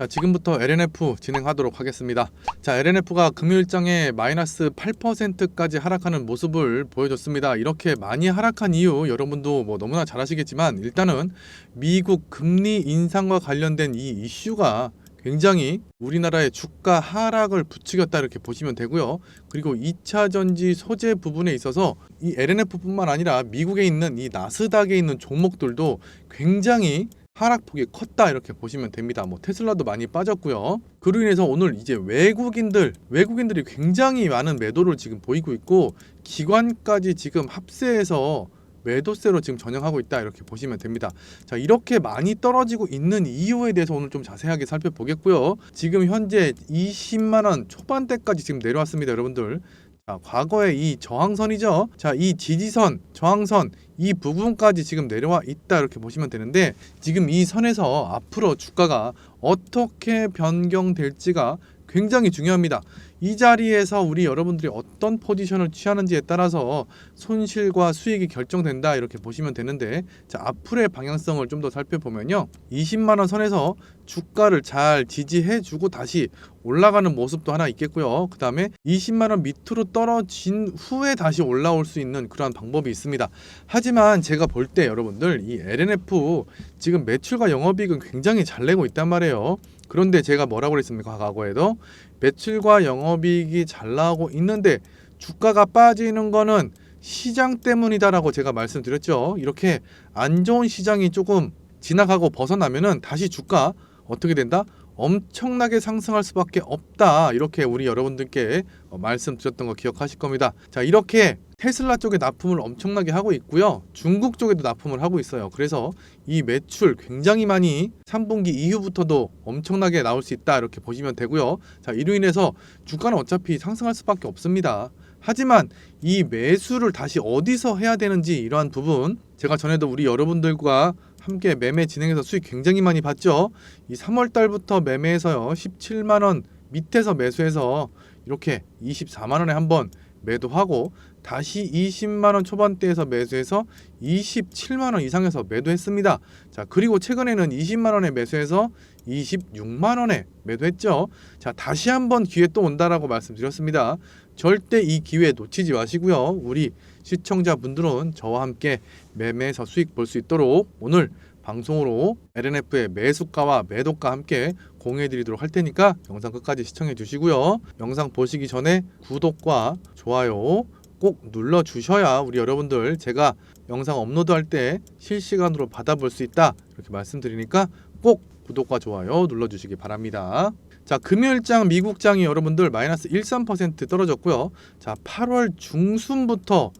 자, 지금부터 LNF 진행하도록 하겠습니다. 자, LNF가 금요 일장에 마이너스 8%까지 하락하는 모습을 보여줬습니다. 이렇게 많이 하락한 이유 여러분도 뭐 너무나 잘 아시겠지만 일단은 미국 금리 인상과 관련된 이 이슈가 굉장히 우리나라의 주가 하락을 부추겼다 이렇게 보시면 되고요. 그리고 2차 전지 소재 부분에 있어서 이 LNF뿐만 아니라 미국에 있는 이 나스닥에 있는 종목들도 굉장히 하락폭이 컸다 이렇게 보시면 됩니다. 뭐 테슬라도 많이 빠졌고요. 그로 인해서 오늘 이제 외국인들 외국인들이 굉장히 많은 매도를 지금 보이고 있고 기관까지 지금 합세해서 매도세로 지금 전형하고 있다 이렇게 보시면 됩니다. 자 이렇게 많이 떨어지고 있는 이유에 대해서 오늘 좀 자세하게 살펴보겠고요. 지금 현재 20만 원 초반대까지 지금 내려왔습니다, 여러분들. 자 과거의 이 저항선이죠. 자 이 지지선, 저항선 이 부분까지 지금 내려와 있다 이렇게 보시면 되는데 지금 이 선에서 앞으로 주가가 어떻게 변경될지가 굉장히 중요합니다. 이 자리에서 우리 여러분들이 어떤 포지션을 취하는지에 따라서 손실과 수익이 결정된다 이렇게 보시면 되는데 자 앞으로의 방향성을 좀 더 살펴보면요 20만 원 선에서 주가를 잘 지지해주고 다시 올라가는 모습도 하나 있겠고요. 그 다음에 20만 원 밑으로 떨어진 후에 다시 올라올 수 있는 그러한 방법이 있습니다. 하지만 제가 볼 때 여러분들 이 LNF 지금 매출과 영업이익은 굉장히 잘 내고 있단 말이에요. 그런데 제가 뭐라고 그랬습니까? 과거에도 매출과 영업이익이 잘 나오고 있는데 주가가 빠지는 거는 시장 때문이다라고 제가 말씀드렸죠. 이렇게 안 좋은 시장이 조금 지나가고 벗어나면은 다시 주가 어떻게 된다? 엄청나게 상승할 수밖에 없다. 이렇게 우리 여러분들께 어, 말씀드렸던 거 기억하실 겁니다. 자, 이렇게 테슬라 쪽에 납품을 엄청나게 하고 있고요. 중국 쪽에도 납품을 하고 있어요. 그래서 이 매출 굉장히 많이 3분기 이후부터도 엄청나게 나올 수 있다. 이렇게 보시면 되고요. 자, 이로 인해서 주가는 어차피 상승할 수밖에 없습니다. 하지만 이 매수를 다시 어디서 해야 되는지 이러한 부분 제가 전에도 우리 여러분들과 함께 매매 진행해서 수익 굉장히 많이 봤죠. 이 3월 달부터 매매해서요. 17만 원 밑에서 매수해서 이렇게 24만 원에 한번 매도하고 다시 20만 원 초반대에서 매수해서 27만 원 이상에서 매도했습니다. 자, 그리고 최근에는 20만 원에 매수해서 26만 원에 매도했죠. 자, 다시 한번 기회 또 온다라고 말씀드렸습니다. 절대 이 기회 놓치지 마시고요. 우리 시청자분들은 저와 함께 매매에서 수익 볼 수 있도록 오늘 방송으로 LNF의 매수가와 매도가 함께 공유해 드리도록 할 테니까 영상 끝까지 시청해 주시고요. 영상 보시기 전에 구독과 좋아요 꼭 눌러 주셔야 우리 여러분들 제가 영상 업로드할 때 실시간으로 받아볼 수 있다 이렇게 말씀드리니까 꼭 구독과 좋아요 눌러 주시기 바랍니다. 자 금요일장 미국장이 여러분들 마이너스 13% 떨어졌고요. 자 8월 중순부터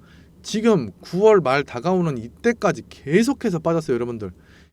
지금 9월 말 다가오는 이때까지 계속해서 빠졌어요, 여러분들.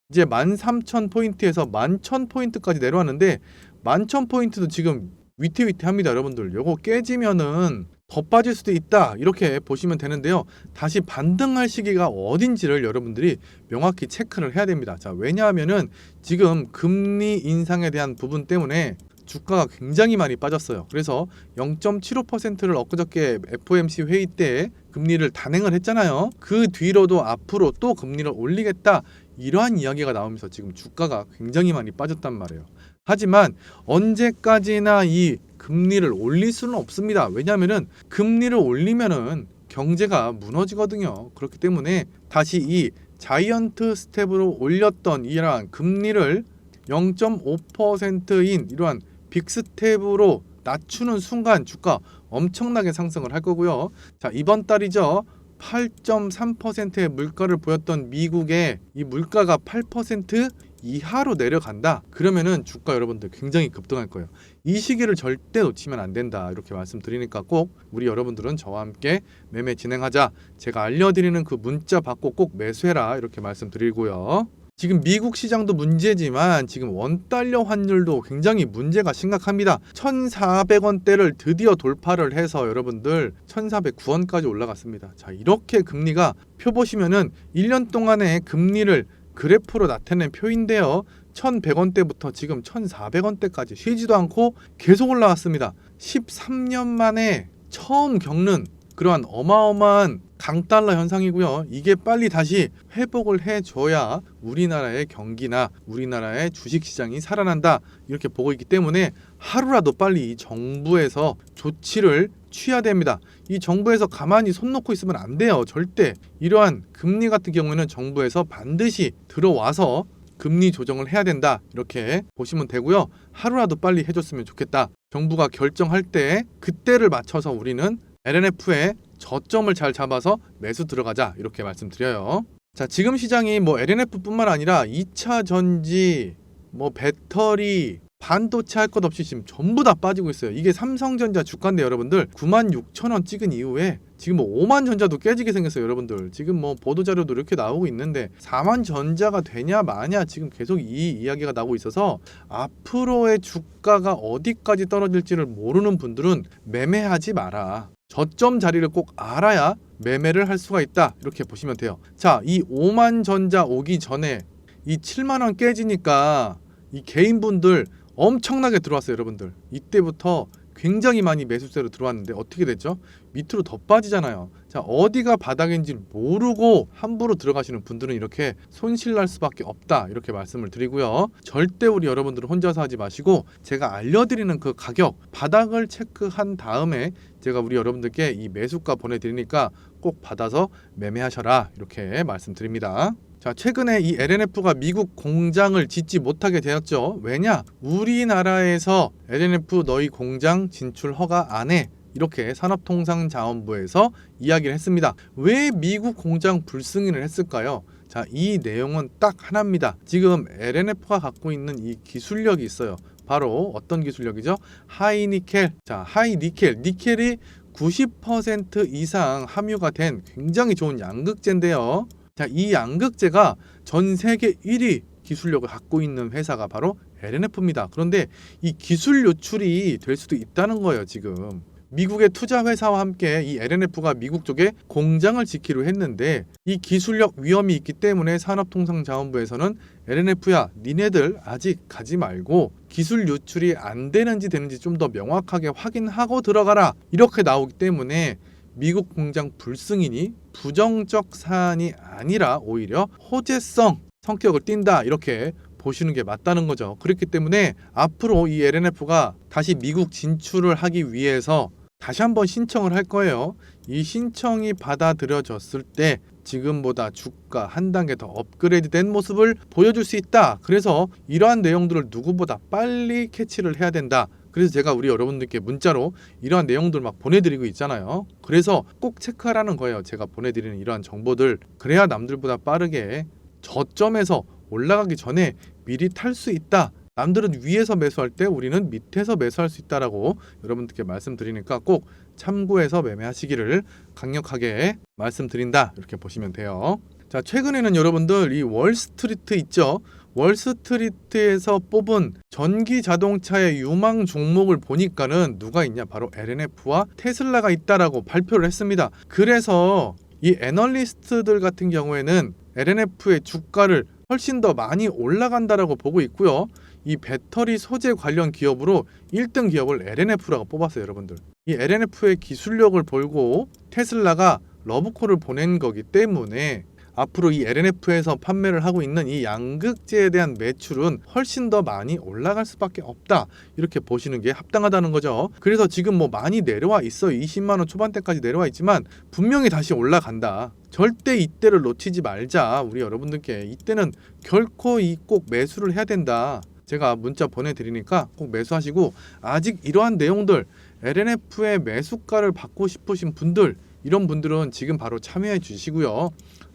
이제 13,000포인트에서 11,000포인트까지 내려왔는데 11,000포인트도 지금 위태위태합니다, 여러분들. 요거 깨지면은 더 빠질 수도 있다. 이렇게 보시면 되는데요. 다시 반등할 시기가 어딘지를 여러분들이 명확히 체크를 해야 됩니다. 자, 왜냐하면은 지금 금리 인상에 대한 부분 때문에 주가가 굉장히 많이 빠졌어요. 그래서 0.75%를 엊그저께 FOMC 회의 때 금리를 단행을 했잖아요. 그 뒤로도 앞으로 또 금리를 올리겠다 이러한 이야기가 나오면서 지금 주가가 굉장히 많이 빠졌단 말이에요. 하지만 언제까지나 이 금리를 올릴 수는 없습니다. 왜냐하면은 금리를 올리면은 경제가 무너지거든요. 그렇기 때문에 다시 이 자이언트 스텝으로 올렸던 이러한 금리를 0.5%인 이러한 빅스텝으로 낮추는 순간 주가 엄청나게 상승을 할 거고요. 자, 이번 달이죠. 8.3%의 물가를 보였던 미국의 이 물가가 8% 이하로 내려간다. 그러면은 주가 여러분들 굉장히 급등할 거예요. 이 시기를 절대 놓치면 안 된다. 이렇게 말씀드리니까 꼭 우리 여러분들은 저와 함께 매매 진행하자. 제가 알려드리는 그 문자 받고 꼭 매수해라. 이렇게 말씀드리고요. 지금 미국 시장도 문제지만 지금 원달러 환율도 굉장히 문제가 심각합니다. 1,400원대를 드디어 돌파를 해서 여러분들 1,409원까지 올라갔습니다. 자, 이렇게 금리가 표 보시면은 1년 동안의 금리를 그래프로 나타낸 표인데요. 1,100원대부터 지금 1,400원대까지 쉬지도 않고 계속 올라왔습니다. 13년 만에 처음 겪는 그러한 어마어마한 강달러 현상이고요. 이게 빨리 다시 회복을 해줘야 우리나라의 경기나 우리나라의 주식 시장이 살아난다 이렇게 보고 있기 때문에 하루라도 빨리 이 정부에서 조치를 취해야 됩니다. 이 정부에서 가만히 손 놓고 있으면 안 돼요. 절대 이러한 금리 같은 경우에는 정부에서 반드시 들어와서 금리 조정을 해야 된다 이렇게 보시면 되고요. 하루라도 빨리 해줬으면 좋겠다. 정부가 결정할 때 그때를 맞춰서 우리는 LNF에 저점을 잘 잡아서 매수 들어가자 이렇게 말씀드려요. 자 지금 시장이 뭐 LNF뿐만 아니라 2차 전지, 뭐 배터리, 반도체 할 것 없이 지금 전부 다 빠지고 있어요. 이게 삼성전자 주가인데 여러분들 9만 6천 원 찍은 이후에 지금 뭐 5만 전자도 깨지게 생겼어요, 여러분들. 지금 뭐 보도 자료도 이렇게 나오고 있는데 4만 전자가 되냐 마냐 지금 계속 이 이야기가 나오고 있어서 앞으로의 주가가 어디까지 떨어질지를 모르는 분들은 매매하지 마라. 저점 자리를 꼭 알아야 매매를 할 수가 있다. 이렇게 보시면 돼요. 자, 이 5만 전자 오기 전에 이 7만 원 깨지니까 이 개인분들 엄청나게 들어왔어요, 여러분들. 이때부터 굉장히 많이 매수세로 들어왔는데 어떻게 됐죠? 밑으로 더 빠지잖아요. 자, 어디가 바닥인지 모르고 함부로 들어가시는 분들은 이렇게 손실 날 수밖에 없다. 이렇게 말씀을 드리고요. 절대 우리 여러분들은 혼자서 하지 마시고 제가 알려드리는 그 가격 바닥을 체크한 다음에 제가 우리 여러분들께 이 매수가 보내드리니까 꼭 받아서 매매하셔라. 이렇게 말씀드립니다. 자, 최근에 이 LNF가 미국 공장을 짓지 못하게 되었죠. 왜냐? 우리나라에서 LNF 너희 공장 진출 허가 안 해. 이렇게 산업통상자원부에서 이야기를 했습니다. 왜 미국 공장 불승인을 했을까요? 자, 이 내용은 딱 하나입니다. 지금 LNF가 갖고 있는 이 기술력이 있어요. 바로 어떤 기술력이죠? 하이니켈. 자, 하이니켈. 니켈이 90% 이상 함유가 된 굉장히 좋은 양극재인데요. 자, 이 양극재가 전 세계 1위 기술력을 갖고 있는 회사가 바로 LNF입니다. 그런데 이 기술 요출이 될 수도 있다는 거예요, 지금. 미국의 투자 회사와 함께 이 LNF가 미국 쪽에 공장을 짓기로 했는데 이 기술력 위험이 있기 때문에 산업통상자원부에서는 LNF야 니네들 아직 가지 말고 기술 유출이 안 되는지 되는지 좀 더 명확하게 확인하고 들어가라 이렇게 나오기 때문에 미국 공장 불승인이 부정적 사안이 아니라 오히려 호재성 성격을 띈다 이렇게 보시는 게 맞다는 거죠. 그렇기 때문에 앞으로 이 LNF가 다시 미국 진출을 하기 위해서 다시 한번 신청을 할 거예요. 이 신청이 받아들여졌을 때 지금보다 주가 한 단계 더 업그레이드 된 모습을 보여줄 수 있다. 그래서 이러한 내용들을 누구보다 빨리 캐치를 해야 된다. 그래서 제가 우리 여러분들께 문자로 이러한 내용들 막 보내드리고 있잖아요. 그래서 꼭 체크하라는 거예요. 제가 보내드리는 이러한 정보들. 그래야 남들보다 빠르게 저점에서 올라가기 전에 미리 탈 수 있다. 남들은 위에서 매수할 때 우리는 밑에서 매수할 수 있다라고 여러분들께 말씀드리니까 꼭 참고해서 매매하시기를 강력하게 말씀드린다. 이렇게 보시면 돼요. 자, 최근에는 여러분들 이 월스트리트 있죠? 월스트리트에서 뽑은 전기 자동차의 유망 종목을 보니까는 누가 있냐? 바로 LNF와 테슬라가 있다라고 발표를 했습니다. 그래서 이 애널리스트들 같은 경우에는 LNF의 주가를 훨씬 더 많이 올라간다라고 보고 있고요. 이 배터리 소재 관련 기업으로 1등 기업을 LNF라고 뽑았어요, 여러분들. 이 LNF의 기술력을 보고 테슬라가 러브콜을 보낸 거기 때문에 앞으로 이 LNF에서 판매를 하고 있는 이 양극재에 대한 매출은 훨씬 더 많이 올라갈 수밖에 없다. 이렇게 보시는 게 합당하다는 거죠. 그래서 지금 뭐 많이 내려와 있어. 20만 원 초반대까지 내려와 있지만 분명히 다시 올라간다. 절대 이때를 놓치지 말자. 우리 여러분들께 이때는 결코 이 꼭 매수를 해야 된다. 제가 문자 보내드리니까 꼭 매수하시고 아직 이러한 내용들 LNF의 매수가를 받고 싶으신 분들 이런 분들은 지금 바로 참여해 주시고요.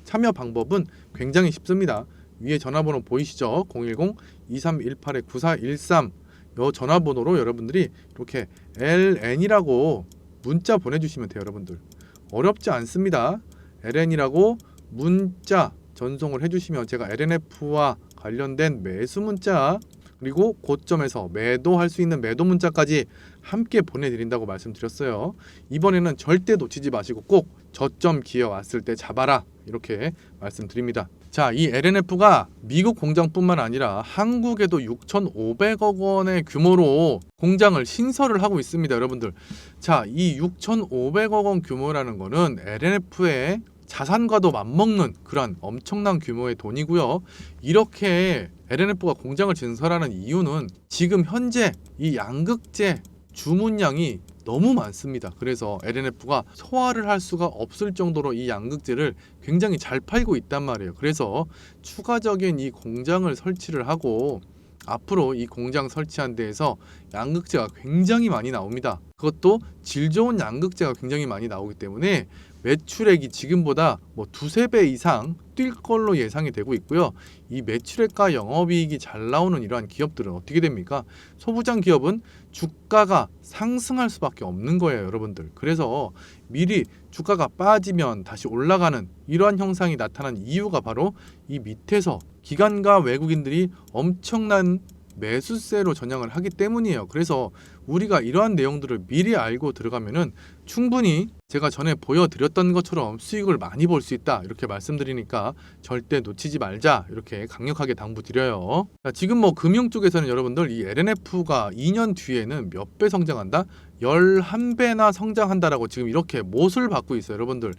참여 방법은 굉장히 쉽습니다. 위에 전화번호 보이시죠? 010-2318-9413 요 전화번호로 여러분들이 이렇게 LN이라고 문자 보내주시면 돼요, 여러분들. 어렵지 않습니다. LN이라고 문자 전송을 해주시면 제가 LNF와 관련된 매수 문자 그리고 고점에서 매도할 수 있는 매도 문자까지 함께 보내드린다고 말씀드렸어요. 이번에는 절대 놓치지 마시고 꼭 저점 기어 왔을 때 잡아라 이렇게 말씀드립니다. 자, 이 LNF가 미국 공장뿐만 아니라 한국에도 6,500억 원의 규모로 공장을 신설을 하고 있습니다, 여러분들. 자, 이 6,500억 원 규모라는 거는 LNF의 자산과도 맞먹는 그런 엄청난 규모의 돈이고요. 이렇게 LNF가 공장을 진설하는 이유는 지금 현재 이 양극재 주문량이 너무 많습니다. 그래서 LNF가 소화를 할 수가 없을 정도로 이 양극재를 굉장히 잘 팔고 있단 말이에요. 그래서 추가적인 이 공장을 설치를 하고 앞으로 이 공장 설치한 데에서 양극재가 굉장히 많이 나옵니다. 그것도 질 좋은 양극재가 굉장히 많이 나오기 때문에 매출액이 지금보다 뭐 두세 배 이상 뛸 걸로 예상이 되고 있고요. 이 매출액과 영업이익이 잘 나오는 이러한 기업들은 어떻게 됩니까? 소부장 기업은 주가가 상승할 수밖에 없는 거예요, 여러분들. 그래서 미리 주가가 빠지면 다시 올라가는 이러한 형상이 나타난 이유가 바로 이 밑에서 기관과 외국인들이 엄청난 매수세로 전향을 하기 때문이에요. 그래서 우리가 이러한 내용들을 미리 알고 들어가면은 충분히 제가 전에 보여드렸던 것처럼 수익을 많이 볼 수 있다 이렇게 말씀드리니까 절대 놓치지 말자 이렇게 강력하게 당부드려요. 자, 지금 뭐 금융 쪽에서는 여러분들 이 LNF가 2년 뒤에는 몇 배 성장한다? 11배나 성장한다라고 지금 이렇게 못을 받고 있어요, 여러분들.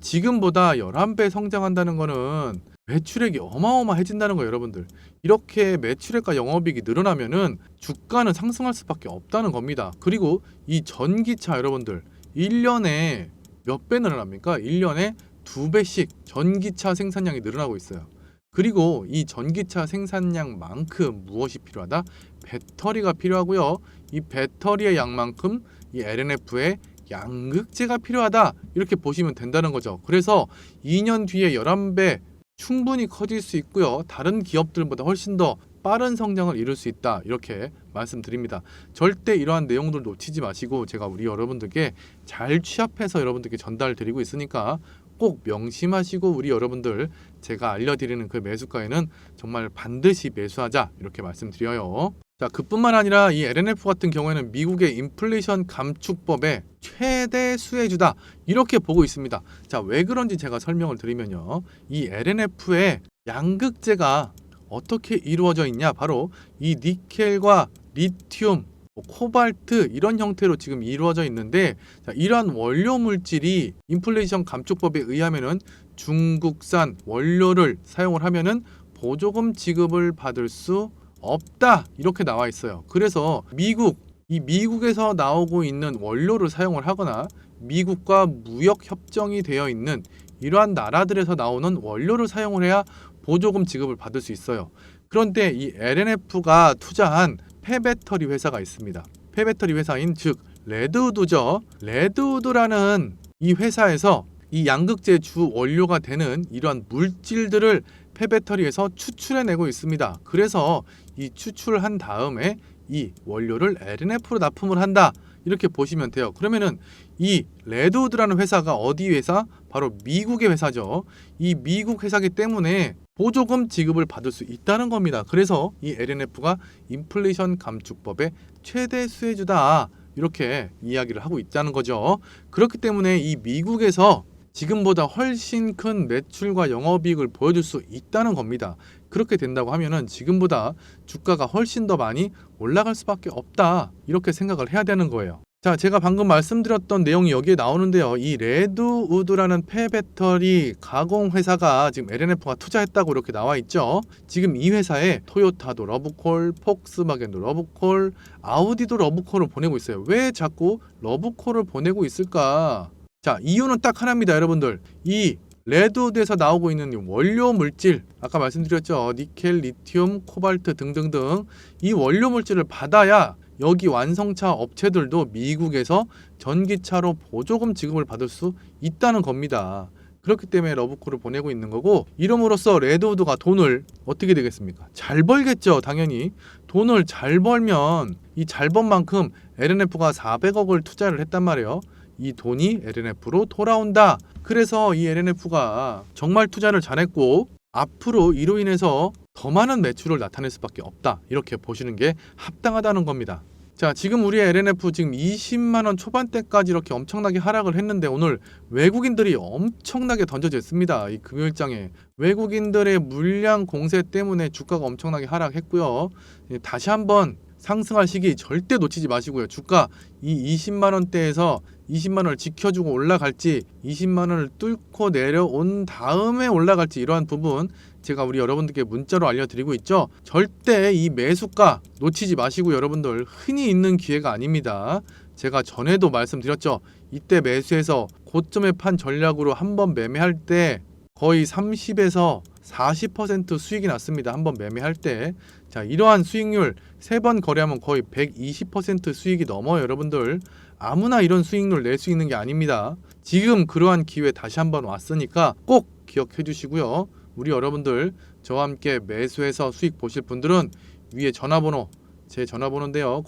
지금보다 11배 성장한다는 거는 매출액이 어마어마해진다는 거예요, 여러분들. 이렇게 매출액과 영업이익이 늘어나면은 주가는 상승할 수밖에 없다는 겁니다. 그리고 이 전기차 여러분들 1년에 몇 배 늘어납니까? 1년에 두 배씩 전기차 생산량이 늘어나고 있어요. 그리고 이 전기차 생산량만큼 무엇이 필요하다? 배터리가 필요하고요. 이 배터리의 양만큼 이 LNF의 양극재가 필요하다. 이렇게 보시면 된다는 거죠. 그래서 2년 뒤에 11배 충분히 커질 수 있고요. 다른 기업들보다 훨씬 더 빠른 성장을 이룰 수 있다. 이렇게 말씀드립니다. 절대 이러한 내용들 놓치지 마시고 제가 우리 여러분들께 잘 취합해서 여러분들께 전달드리고 있으니까 꼭 명심하시고 우리 여러분들 제가 알려드리는 그 매수가에는 정말 반드시 매수하자 이렇게 말씀드려요. 자, 그뿐만 아니라 이 LNF 같은 경우에는 미국의 인플레이션 감축법의 최대 수혜주다 이렇게 보고 있습니다. 자, 왜 그런지 제가 설명을 드리면요. 이 LNF의 양극재가 어떻게 이루어져 있냐? 바로 이 니켈과 리튬, 뭐 코발트 이런 형태로 지금 이루어져 있는데 자, 이러한 원료 물질이 인플레이션 감축법에 의하면은 중국산 원료를 사용을 하면은 보조금 지급을 받을 수 없다 이렇게 나와 있어요. 그래서 미국 이 미국에서 나오고 있는 원료를 사용을 하거나 미국과 무역 협정이 되어 있는 이러한 나라들에서 나오는 원료를 사용을 해야 보조금 지급을 받을 수 있어요. 그런데 이 LNF가 투자한 폐배터리 회사가 있습니다. 폐배터리 회사인 즉 레드우드죠. 레드우드라는 이 회사에서 이 양극재 주 원료가 되는 이러한 물질들을 폐배터리에서 추출해내고 있습니다. 그래서 이 추출한 다음에 이 원료를 LNF로 납품을 한다. 이렇게 보시면 돼요. 그러면은 이 레드우드라는 회사가 어디 회사? 바로 미국의 회사죠. 이 미국 회사기 때문에 보조금 지급을 받을 수 있다는 겁니다. 그래서 이 LNF가 인플레이션 감축법의 최대 수혜주다. 이렇게 이야기를 하고 있다는 거죠. 그렇기 때문에 이 미국에서 지금보다 훨씬 큰 매출과 영업이익을 보여줄 수 있다는 겁니다. 그렇게 된다고 하면은 지금보다 주가가 훨씬 더 많이 올라갈 수밖에 없다. 이렇게 생각을 해야 되는 거예요. 자, 제가 방금 말씀드렸던 내용이 여기에 나오는데요. 이 레드우드라는 폐배터리 가공 회사가 지금 LNF가 투자했다고 이렇게 나와 있죠. 지금 이 회사에 토요타도 러브콜, 폭스바겐도 러브콜, 아우디도 러브콜을 보내고 있어요. 왜 자꾸 러브콜을 보내고 있을까? 자, 이유는 딱 하나입니다, 여러분들. 이 레드우드에서 나오고 있는 이 원료 물질, 아까 말씀드렸죠. 니켈, 리튬, 코발트 등등등 이 원료 물질을 받아야 여기 완성차 업체들도 미국에서 전기차로 보조금 지급을 받을 수 있다는 겁니다. 그렇기 때문에 러브콜을 보내고 있는 거고 이름으로써 레드우드가 돈을 어떻게 되겠습니까? 잘 벌겠죠, 당연히. 돈을 잘 벌면 이 잘 번 만큼 LNF가 400억을 투자를 했단 말이에요. 이 돈이 LNF로 돌아온다. 그래서 이 LNF가 정말 투자를 잘했고 앞으로 이로 인해서 더 많은 매출을 나타낼 수밖에 없다. 이렇게 보시는 게 합당하다는 겁니다. 자, 지금 우리의 LNF 지금 20만 원 초반대까지 이렇게 엄청나게 하락을 했는데 오늘 외국인들이 엄청나게 던져져 있습니다. 이 금요일장에 외국인들의 물량 공세 때문에 주가가 엄청나게 하락했고요. 예, 다시 한번 상승할 시기 절대 놓치지 마시고요. 주가 이 20만 원대에서 20만 원을 지켜주고 올라갈지 20만 원을 뚫고 내려온 다음에 올라갈지 이러한 부분 제가 우리 여러분들께 문자로 알려드리고 있죠. 절대 이 매수가 놓치지 마시고 여러분들 흔히 있는 기회가 아닙니다. 제가 전에도 말씀드렸죠. 이때 매수해서 고점에 판 전략으로 한번 매매할 때 거의 30에서 40% 수익이 났습니다. 한번 매매할 때. 자, 이러한 수익률 세 번 거래하면 거의 120% 수익이 넘어요, 여러분들. 아무나 이런 수익률 낼 수 있는 게 아닙니다. 지금 그러한 기회 다시 한번 왔으니까 꼭 기억해 주시고요. 우리 여러분들 저와 함께 매수해서 수익 보실 분들은 위에 전화번호 제 전화번호인데요.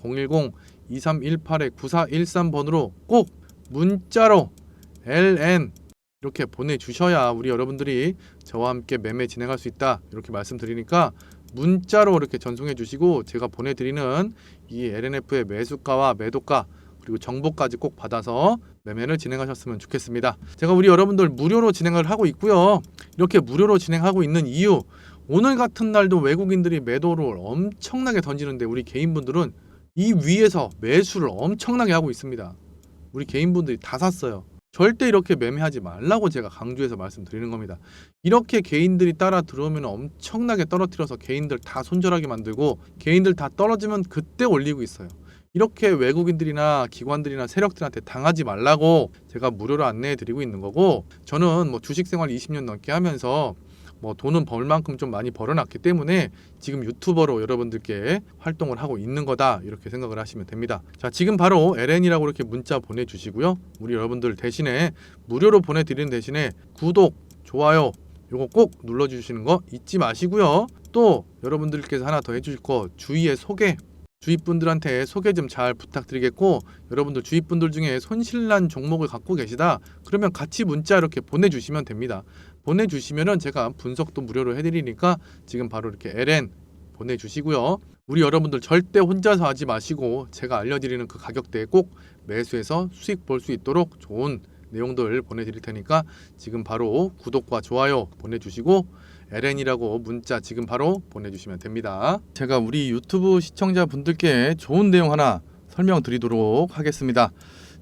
010-2318-9413번으로 꼭 문자로 LN 이렇게 보내주셔야 우리 여러분들이 저와 함께 매매 진행할 수 있다 이렇게 말씀드리니까 문자로 이렇게 전송해 주시고 제가 보내드리는 이 LNF의 매수가와 매도가 그리고 정보까지 꼭 받아서 매매를 진행하셨으면 좋겠습니다. 제가 우리 여러분들 무료로 진행을 하고 있고요. 이렇게 무료로 진행하고 있는 이유 오늘 같은 날도 외국인들이 매도를 엄청나게 던지는데 우리 개인분들은 이 위에서 매수를 엄청나게 하고 있습니다. 우리 개인분들이 다 샀어요. 절대 이렇게 매매하지 말라고 제가 강조해서 말씀드리는 겁니다. 이렇게 개인들이 따라 들어오면 엄청나게 떨어뜨려서 개인들 다 손절하게 만들고 개인들 다 떨어지면 그때 올리고 있어요. 이렇게 외국인들이나 기관들이나 세력들한테 당하지 말라고 제가 무료로 안내해 드리고 있는 거고 저는 뭐 주식 생활 20년 넘게 하면서 뭐 돈은 벌 만큼 좀 많이 벌어놨기 때문에 지금 유튜버로 여러분들께 활동을 하고 있는 거다 이렇게 생각을 하시면 됩니다. 자 지금 바로 LN이라고 이렇게 문자 보내주시고요. 우리 여러분들 대신에 무료로 보내드리는 대신에 구독, 좋아요 요거 꼭 눌러주시는 거 잊지 마시고요. 또 여러분들께서 하나 더 해주실 거 주위에 소개 주위 분들한테 소개 좀 잘 부탁드리겠고 여러분들 주위 분들 중에 손실난 종목을 갖고 계시다 그러면 같이 문자 이렇게 보내주시면 됩니다. 보내주시면은 제가 분석도 무료로 해드리니까 지금 바로 이렇게 LN 보내주시고요. 우리 여러분들 절대 혼자서 하지 마시고 제가 알려드리는 그 가격대에 꼭 매수해서 수익 볼 수 있도록 좋은 내용들 보내드릴 테니까 지금 바로 구독과 좋아요 보내주시고 LN이라고 문자 지금 바로 보내주시면 됩니다. 제가 우리 유튜브 시청자 분들께 좋은 내용 하나 설명드리도록 하겠습니다.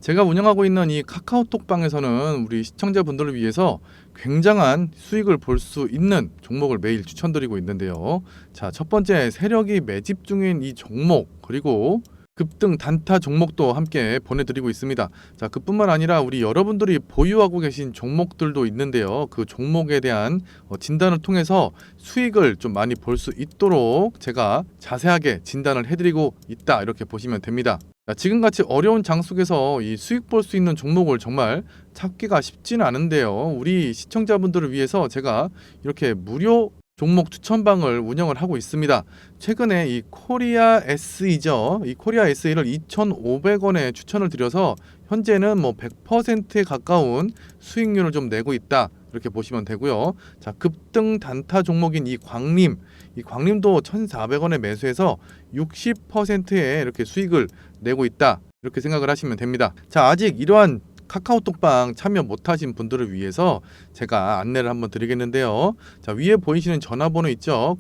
제가 운영하고 있는 이 카카오톡방에서는 우리 시청자분들을 위해서 굉장한 수익을 볼 수 있는 종목을 매일 추천드리고 있는데요. 자, 첫 번째 세력이 매집 중인 이 종목 그리고 급등 단타 종목도 함께 보내드리고 있습니다. 자, 그뿐만 아니라 우리 여러분들이 보유하고 계신 종목들도 있는데요. 그 종목에 대한 어, 진단을 통해서 수익을 좀 많이 볼 수 있도록 제가 자세하게 진단을 해드리고 있다 이렇게 보시면 됩니다. 자, 지금같이 어려운 장 속에서 이 수익 볼 수 있는 종목을 정말 찾기가 쉽지는 않은데요. 우리 시청자분들을 위해서 제가 이렇게 무료 종목 추천방을 운영을 하고 있습니다. 최근에 이 코리아 SE죠. 이 코리아 SE를 2,500원에 추천을 드려서 현재는 뭐 100%에 가까운 수익률을 좀 내고 있다. 이렇게 보시면 되고요. 자, 급등 단타 종목인 이 광림, 이 광림도 1,400원에 매수해서 60%의 이렇게 수익을 내고 있다. 이렇게 생각을 하시면 됩니다. 자, 아직 이러한 카카오톡방 참여 못하신 분들을 위해서 제가 안내를 한번 드리겠는데요. 자 위에 보이시는 전화번호 있죠?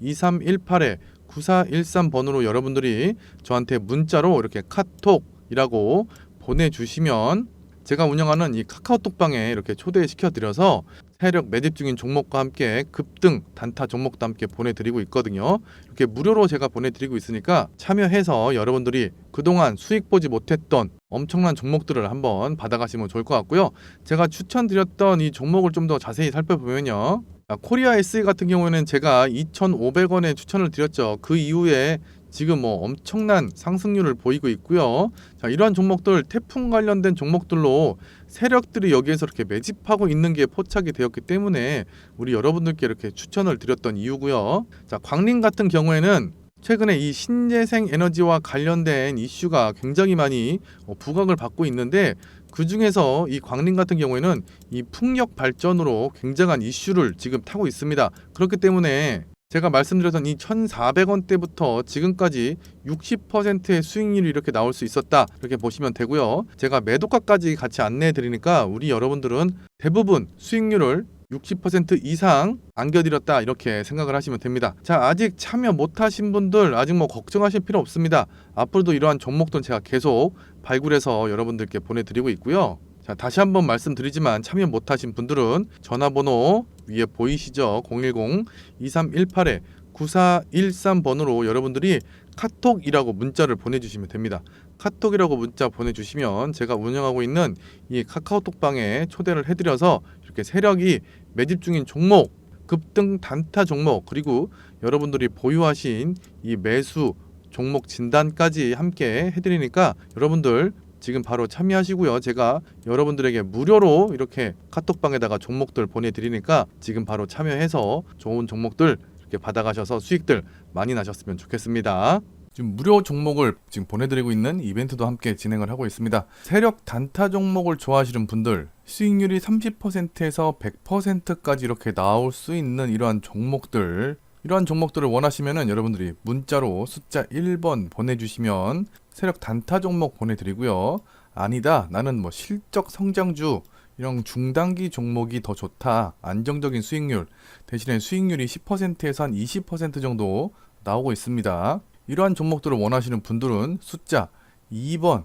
010-2318-9413번으로 여러분들이 저한테 문자로 이렇게 카톡이라고 보내주시면 제가 운영하는 이 카카오톡방에 이렇게 초대시켜 드려서 세력 매집 중인 종목과 함께 급등 단타 종목도 함께 보내드리고 있거든요. 이렇게 무료로 제가 보내드리고 있으니까 참여해서 여러분들이 그동안 수익 보지 못했던 엄청난 종목들을 한번 받아가시면 좋을 것 같고요. 제가 추천드렸던 이 종목을 좀 더 자세히 살펴보면요. 자, 코리아 SE 같은 경우에는 제가 2,500원에 추천을 드렸죠. 그 이후에 지금 뭐 엄청난 상승률을 보이고 있고요. 자, 이러한 종목들 태풍 관련된 종목들로 세력들이 여기에서 이렇게 매집하고 있는 게 포착이 되었기 때문에 우리 여러분들께 이렇게 추천을 드렸던 이유고요. 자, 광림 같은 경우에는 최근에 이 신재생 에너지와 관련된 이슈가 굉장히 많이 어, 부각을 받고 있는데 그 중에서 이 광림 같은 경우에는 이 풍력 발전으로 굉장한 이슈를 지금 타고 있습니다. 그렇기 때문에 제가 말씀드렸던 이 1,400원대부터 지금까지 60%의 수익률이 이렇게 나올 수 있었다. 이렇게 보시면 되고요. 제가 매도가까지 같이 안내해 드리니까 우리 여러분들은 대부분 수익률을 60% 이상 안겨드렸다 이렇게 생각을 하시면 됩니다. 자 아직 참여 못하신 분들 아직 뭐 걱정하실 필요 없습니다. 앞으로도 이러한 종목들 제가 계속 발굴해서 여러분들께 보내드리고 있고요. 자 다시 한번 말씀드리지만 참여 못하신 분들은 전화번호 위에 보이시죠? 010-2318에 9413번으로 여러분들이 카톡이라고 문자를 보내주시면 됩니다. 카톡이라고 문자 보내주시면 제가 운영하고 있는 이 카카오톡방에 초대를 해드려서 이렇게 세력이 매집 중인 종목, 급등 단타 종목 그리고 여러분들이 보유하신 이 매수 종목 진단까지 함께 해드리니까 여러분들 지금 바로 참여하시고요. 제가 여러분들에게 무료로 이렇게 카톡방에다가 종목들 보내드리니까 지금 바로 참여해서 좋은 종목들 이렇게 받아가셔서 수익들 많이 나셨으면 좋겠습니다. 지금 무료 종목을 지금 보내드리고 있는 이벤트도 함께 진행을 하고 있습니다. 세력 단타 종목을 좋아하시는 분들 수익률이 30%에서 100%까지 이렇게 나올 수 있는 이러한 종목들 이러한 종목들을 원하시면은 여러분들이 문자로 숫자 1번 보내주시면 세력 단타 종목 보내드리고요. 아니다 나는 뭐 실적 성장주 이런 중단기 종목이 더 좋다 안정적인 수익률 대신에 수익률이 10%에서 한 20% 정도 나오고 있습니다. 이러한 종목들을 원하시는 분들은 숫자 2번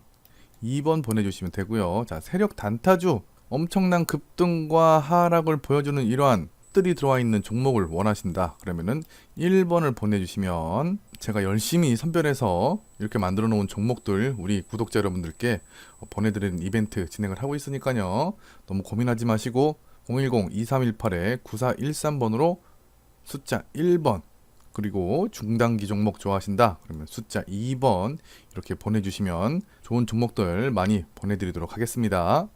2번 보내주시면 되고요. 자 세력 단타주 엄청난 급등과 하락을 보여주는 이러한 들이 들어와 있는 종목을 원하신다. 그러면은 1번을 보내주시면 제가 열심히 선별해서 이렇게 만들어 놓은 종목들 우리 구독자 여러분들께 보내드리는 이벤트 진행을 하고 있으니까요. 너무 고민하지 마시고 010-2318-9413번으로 숫자 1번 그리고 중단기 종목 좋아하신다 그러면 숫자 2번 이렇게 보내주시면 좋은 종목들 많이 보내드리도록 하겠습니다.